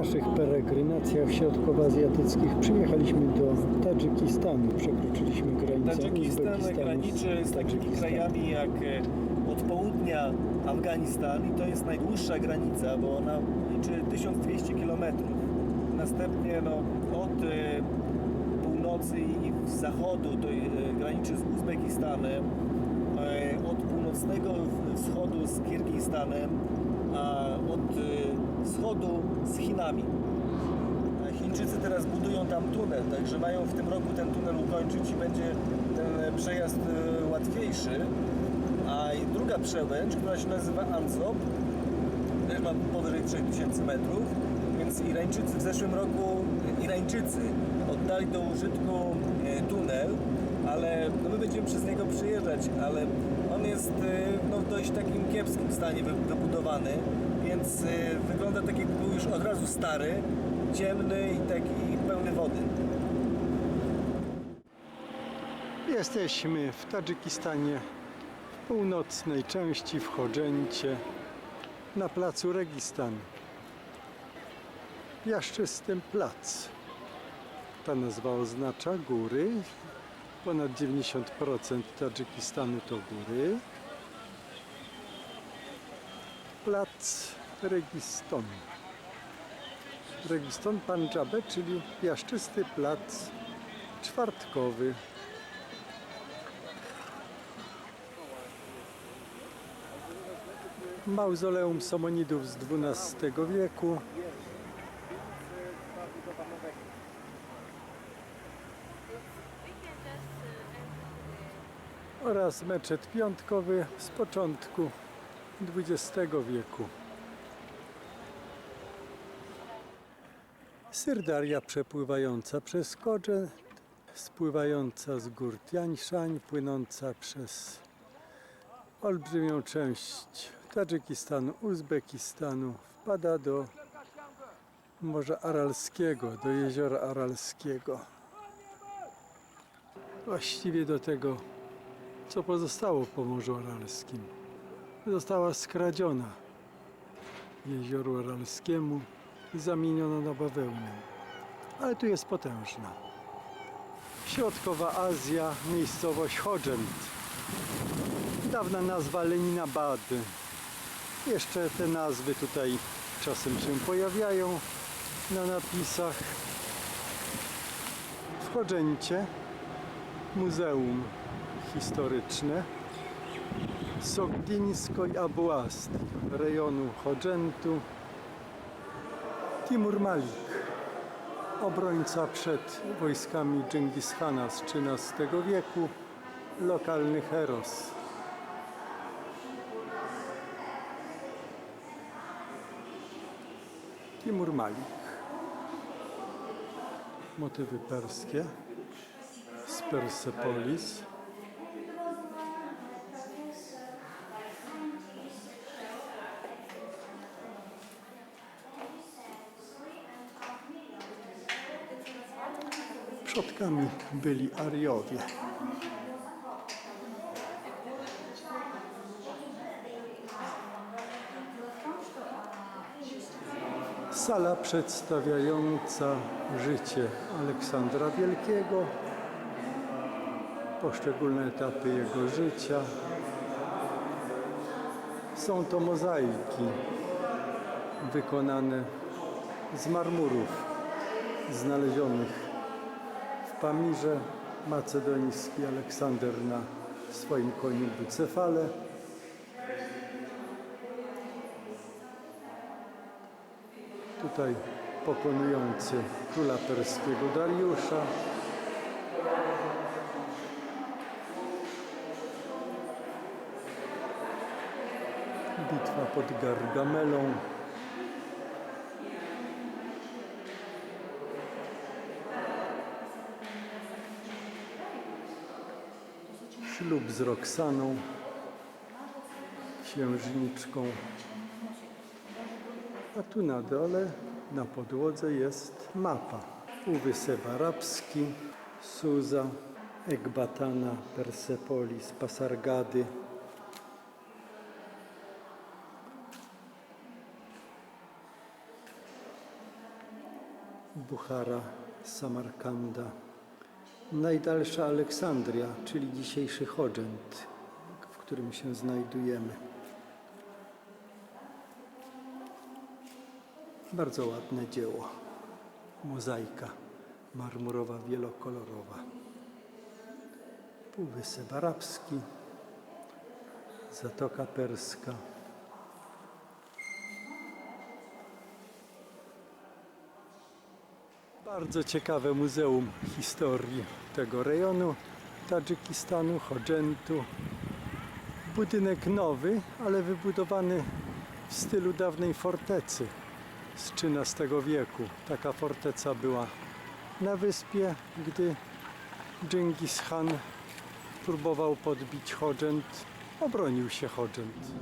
naszych peregrinacjach środkowoazjatyckich przyjechaliśmy do Tadżykistanu. Przekroczyliśmy granicę Tadżykistan graniczy z takimi krajami jak e, od południa Afganistan i to jest najdłuższa granica, bo ona liczy 1200 km. Następnie no, od e, północy i z zachodu to e, graniczy z Uzbekistanem, od północnego wschodu z Kirgistanem, od e, wschodu z Chinami. Chińczycy teraz budują tam tunel, także mają w tym roku ten tunel ukończyć i będzie ten przejazd e, łatwiejszy. A druga przełęcz, która się nazywa Anzop, też ma powyżej 3000 metrów, więc Irańczycy w zeszłym roku, Irańczycy oddali do użytku e, tunel, ale no my będziemy przez niego przyjeżdżać, ale on jest e, dość takim kiepskim stanie wy- wybudowany, więc e, wygląda tak jakby był już od razu stary, ciemny i taki pełny wody. Jesteśmy w Tadżykistanie, w północnej części, w Chodżęcie, na placu Registan. Jaszczystym plac. Ta nazwa oznacza góry. Ponad 90% Tadżykistanu to góry. Plac Registon. Registon Pandżabe, czyli jaszczysty plac czwartkowy. Mauzoleum Somonidów z XII wieku. oraz meczet piątkowy z początku XX wieku. Syrdaria przepływająca przez Kodżę, spływająca z gór Tianshan, płynąca przez olbrzymią część Tadżykistanu, Uzbekistanu, wpada do Morza Aralskiego, do jeziora Aralskiego. Właściwie do tego, co pozostało po Morzu Aralskim. Została skradziona jezioru Aralskiemu i zamieniona na bawełnę. Ale tu jest potężna. Środkowa Azja, miejscowość Chodżent. Dawna nazwa Leninabad. Jeszcze te nazwy tutaj czasem się pojawiają na napisach. W Chodżęcie muzeum historyczne Sogdińsko i Abuast rejonu Chodżentu Timur Malik obrońca przed wojskami Dżingishana z XIII wieku lokalny heros. Timur Malik. Motywy perskie. Z Persepolis Przodkami byli Ariowie. Sala przedstawiająca życie Aleksandra Wielkiego, poszczególne etapy jego życia. Są to mozaiki wykonane z marmurów znalezionych Pamirze. Macedoński Aleksander na swoim koniu Bucefale. Tutaj pokonujący króla perskiego Dariusza. Bitwa pod Gargamelą. Ślub z Roxaną, księżniczką. A tu na dole, na podłodze jest mapa. Półwysep Arabski, Suza, Ekbatana, Persepolis, Pasargady. Buchara, Samarkanda. Najdalsza Aleksandria, czyli dzisiejszy Chodżent, w którym się znajdujemy. Bardzo ładne dzieło. Mozaika marmurowa, wielokolorowa. Półwysep Arabski, Zatoka Perska. Bardzo ciekawe muzeum historii tego rejonu Tadżykistanu, Chodżentu. Budynek nowy, ale wybudowany w stylu dawnej fortecy z XIII wieku. Taka forteca była na wyspie, gdy Dżingis Khan próbował podbić Chodżent, obronił się Chodżent.